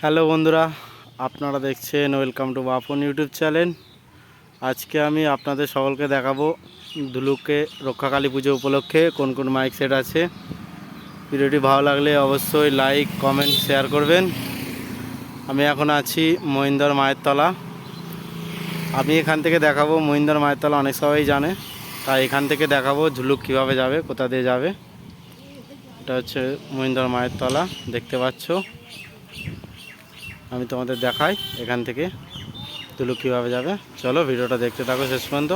Hello বন্ধুরা, আপনারা দেখছেন welcome to Bapan YouTube channel. আজকে আমি আপনাদের সকলকে দেখাবো ধুলুকে রক্ষাকালী পুজো উপলক্ষে কোন কোন মাইক সেট আছে। ভিডিওটি ভালো লাগলে অবশ্যই লাইক, কমেন্ট, শেয়ার করবেন। আমি এখন আছি মহিন্দর মায়ের তলা। আমি এখান থেকে দেখাবো, মহিন্দর মায়ের তলা অনেক সবাই জানে। তাই এখান থেকে দেখাবো ঝুলুক কীভাবে যাবে, কোথা দিয়ে যাবে। এটা হচ্ছে মহিন্দর মায়ের তলা, দেখতে পাচ্ছ। আমি তোমাদের দেখাই এখান থেকে তুলু কীভাবে যাবে। চলো ভিডিওটা দেখতে থাকো শেষ পর্যন্ত।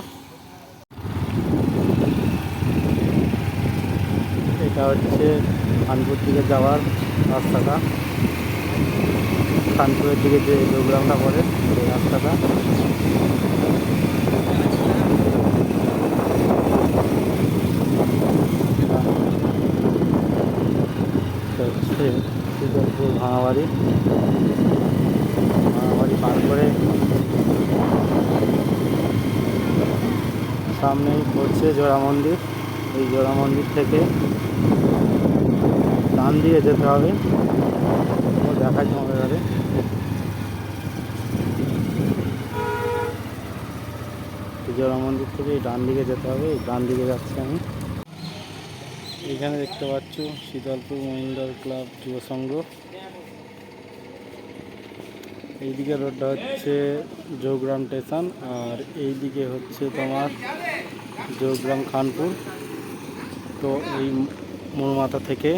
এটা হচ্ছে খানপুর দিকে যাওয়ার রাস্তাটা। খানপুরের দিকে যে প্রোগ্রামটা করে সেই রাস্তাটা। ভাঙাবাড়ি পার করে সামনেই পড়ছে জোড়া মন্দির। এই জোড়া মন্দির থেকে ডান দিয়ে যেতে হবে। ও দেখাই এই জোড়া মন্দির থেকে ডান দিকে যেতে হবে। ডান দিকে যাচ্ছি আমি। এখানে দেখতে পাচ্ছ শীতলপুর মহিন্দ্র ক্লাব যুব সংঘ। এইদিকে রোডটা হচ্ছে জোগ্রাম স্টেশন আর এইদিকে হচ্ছে তোমার জোগ্রাম খানপুর। তো এই মোড় মাথা থেকে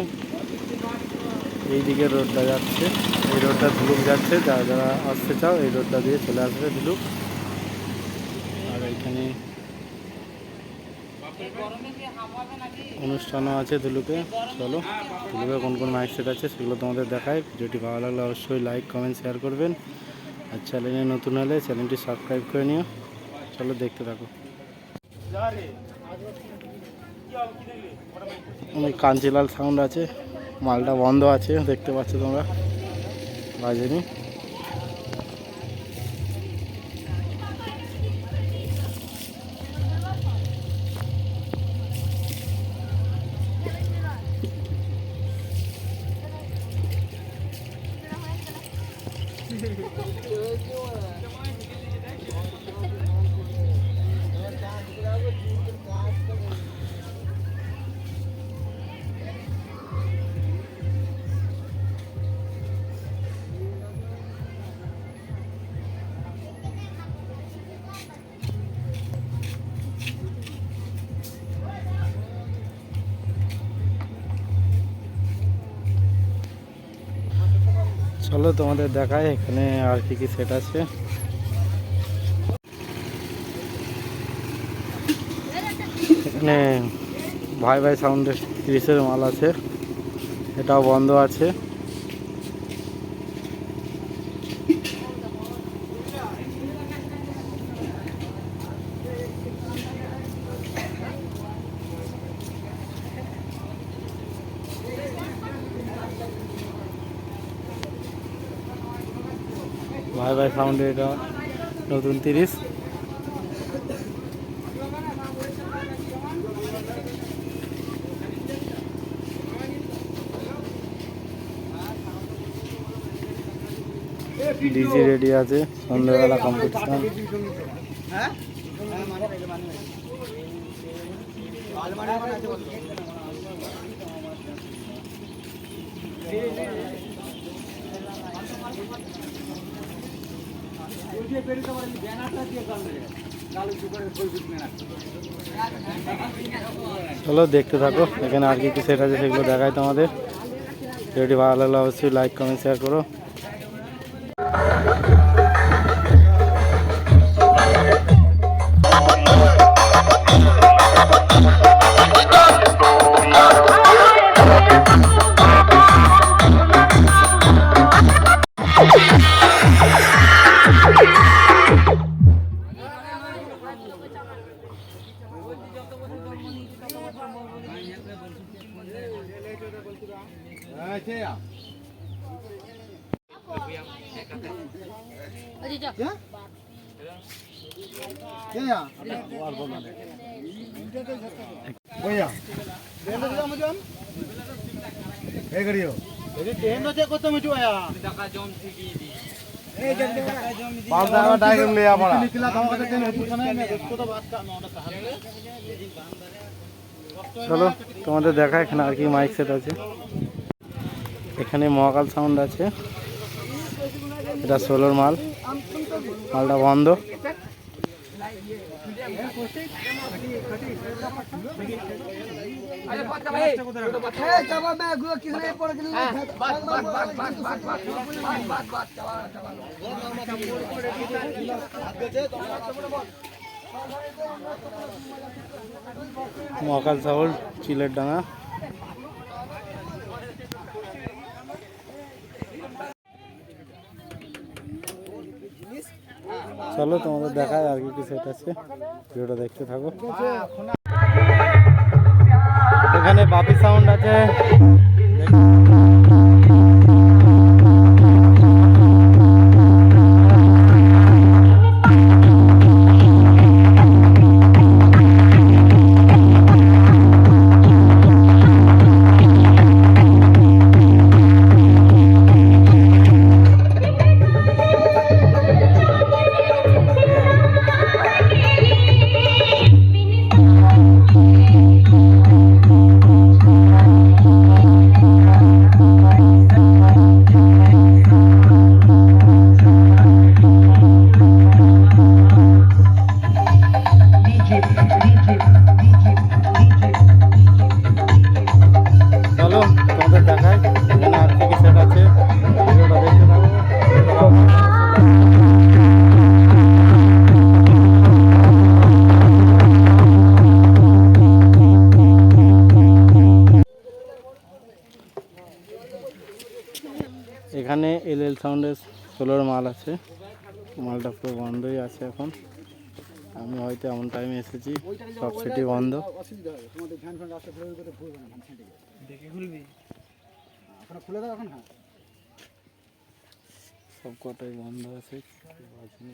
এইদিকে রোডটা যাচ্ছে। এই রোডটা ধুলুক যাচ্ছে। যারা যারা আসতে চাও, এই রোডটা দিয়ে চলে আসবে ধুলুক। আর এইখানে অনুষ্ঠানও আছে ধুলুকে। চলো, ধুলুকে কোন কোন মাইক সেট আছে সেগুলো তোমাদের দেখায় ভিডিওটি ভালো লাগলে অবশ্যই লাইক কমেন্ট শেয়ার করবেন। আর চ্যানেলে নতুন হলে চ্যানেলটি সাবস্ক্রাইব করে নিও। চলো দেখতে থাকো। কাঞ্চিলাল সাউন্ড আছে মালটা বন্ধ আছে দেখতে পাচ্ছ তোমরা বাজেনি। চলো তোমাদের দেখায় এখানে আর কি কি সেট আছে। এখানে ভাই ভাই সাউন্ডের ত্রিশের মাল আছে। এটাও বন্ধ আছে। ভাই ভাই সাউন্ডে এটা নতুন তিরিশ। ডিজি রেডি আছে সন্ধ্যাবেলা কম্পিটিশন চলো, দেখতে থাকো, এখানে আর কি কি সেট আছে সেগুলো দেখায় তোমাদের। ভিডিওটি ভালো লাগলে অবশ্যই লাইক কমেন্ট শেয়ার করো। চলো তোমাদের দেখা এখানে আর কি মাইক সেট আছে এখানে মহাকাল সাউন্ড আছে এটা সোলোর মাল মালটা বন্ধ মহাকাল সাউন্ড চিলের ডাঙা। চলো তোমাদের দেখায় আর কি কি সেট আছে। ভিডিওটা দেখতে থাকো। এখানে বাপি সাউন্ড আছে। সোলোর মাল আছে। মালটা পুরো বন্ধই আছে এখন। আমি হয়তো এমন টাইমে এসেছি সব সিটি বন্ধ। সব কটাই বন্ধ আছে আসেনি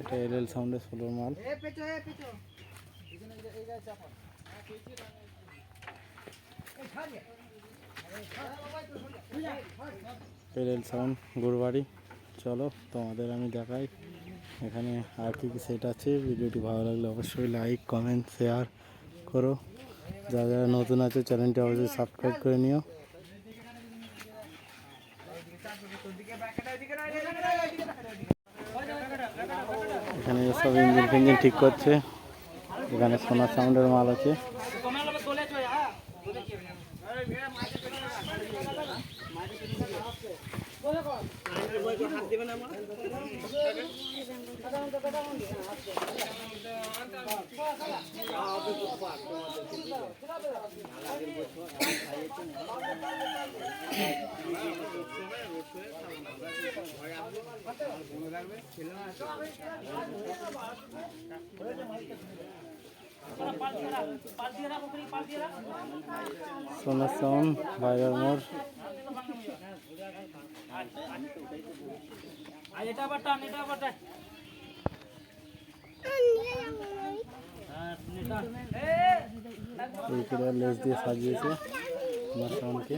এটা এল এল সাউন্ডের সোলোর মাল। এল এল সাউন্ড গুরবাড়ি। চলো তোমাদের আমি দেখাই। এখানে আর কি কি সেট আছে। ভিডিওটি ভালো লাগলে অবশ্যই লাইক কমেন্ট শেয়ার করো। যারা যারা নতুন আছে চ্যানেলটি অবশ্যই সাবস্ক্রাইব করে নিও এখানে সব ইঞ্জিন ফিঞ্জিন ঠিক করছে। এখানে সোনার সাউন্ডের মাল আছে। সোনার সাউন্ড ভাইরার মোড় এই করে লেস দিয়ে সাজিয়েছে সোনার সাউন্ডকে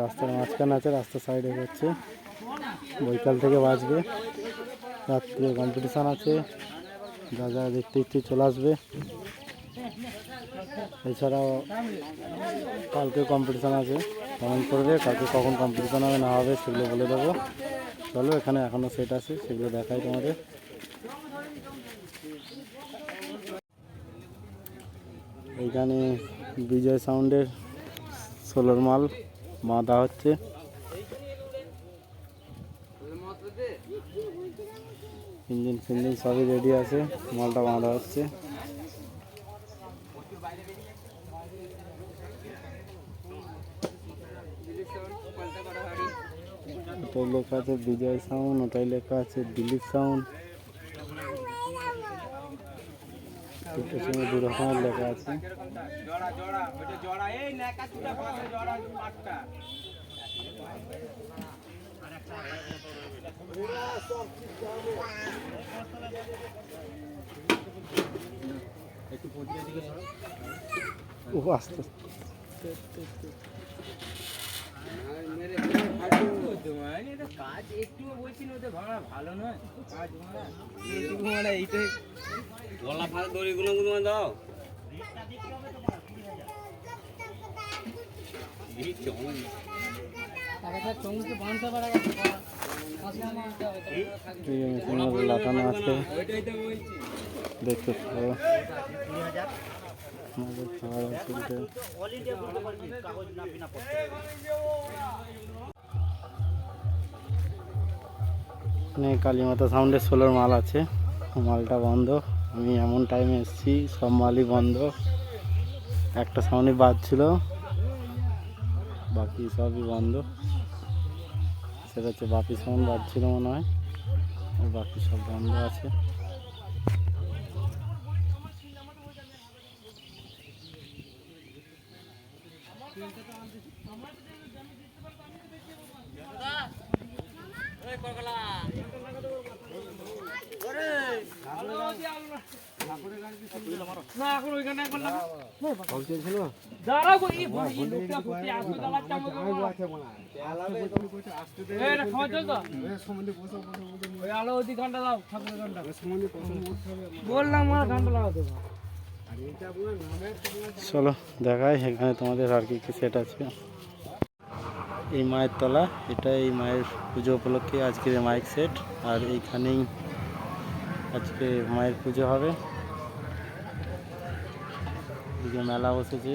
রাস্তার মাঝখানে আছে, রাস্তার সাইডে হচ্ছে বৈকাল থেকে বাঁচবে রাত্রে কম্পিটিশান আছে। যা যা দেখতে ইচ্ছে চলে আসবে। এছাড়াও কালকে কম্পিটিশান আছে। কমেন্ট করবে, কালকে কখন কম্পিটিশান হবে না হবে সেগুলো বলে দেবো। চলো, এখানে এখনও সেট আছে, সেগুলো দেখাই তোমাদের। এইখানে বিজয় সাউন্ডের সোলোর মাল বাঁধা হচ্ছে। ইঞ্জিন ফিঞ্জিন সবই রেডি আছে, মালটা বাঁধা হচ্ছে। ওটাই লেখা আছে বিজয় সাউন্ড ওটাই লেখা আছে দিলীপ সাউন্ড। লেখা আছে। আস্তে। কাজ একটু বলছি না ওদের ভাড়া ভালো নয় কাজ ভাড়া এইটুকু গলা ফাঁকা দড়িগুলো গুলো দাও লাগানো আছে। দেখতে আমাদের খাবার আছে কালীমাতা সাউন্ডের ষোলোর মাল আছে। মালটা বন্ধ। আমি এমন টাইমে এসেছি, সব মালই বন্ধ। একটা সাউন্ডই বাজছিল বাকি সবই বন্ধ। সেটা হচ্ছে বাপি সাউন্ড বাজছিল মনে হয়। আর বাকি সব বন্ধ আছে। না এখন ওইখানে একবার লাগা দাঁড়াও গো, এই বুড়ি, লোকটা ভর্তি আসবে, দাঁড়াচ্ছে আমাকে বাবা। এই, এটা খাওয়া চলতো? ওই আলো ওদিক ঘণ্টা দাও, ঠাকুরের ঘণ্টা। বললাম আমার ঘণ্টা লাগাতে হবে। চলো দেখাই এখানে তোমাদের আর কি কি সেট আছে। এই মায়ের তলা এটা এই মায়ের পুজো উপলক্ষে আজকের মাইক সেট আর এইখানেই আজকে মায়ের পুজো হবে। এদিকে মেলা বসেছে।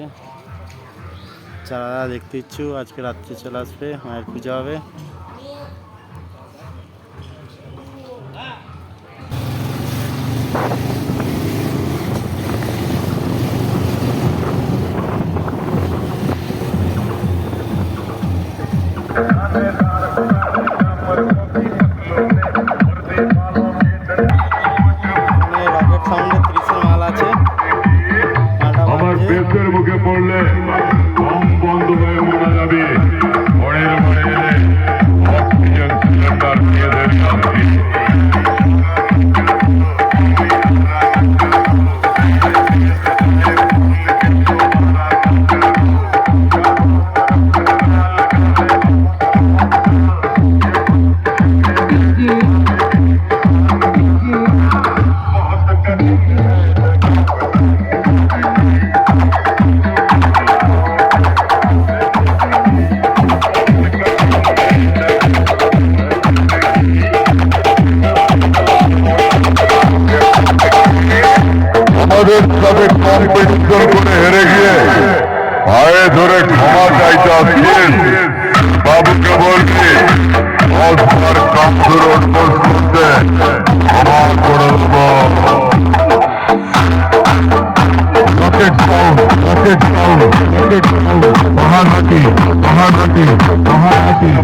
যারা দেখতে ইচ্ছু আজকে রাত্রে চলে আসবে মায়ের পুজো হবে। এখানে আমাদের সাথে কম্পিটিশন করে হেরে গিয়ে পায়ে ধরে ক্ষমা চাইতে আসছেন বাবুকে বলছি অস্কার কামসুর অর্পণ করতে ক্ষমা করে দেব। মহানতি মহানতি মহানতি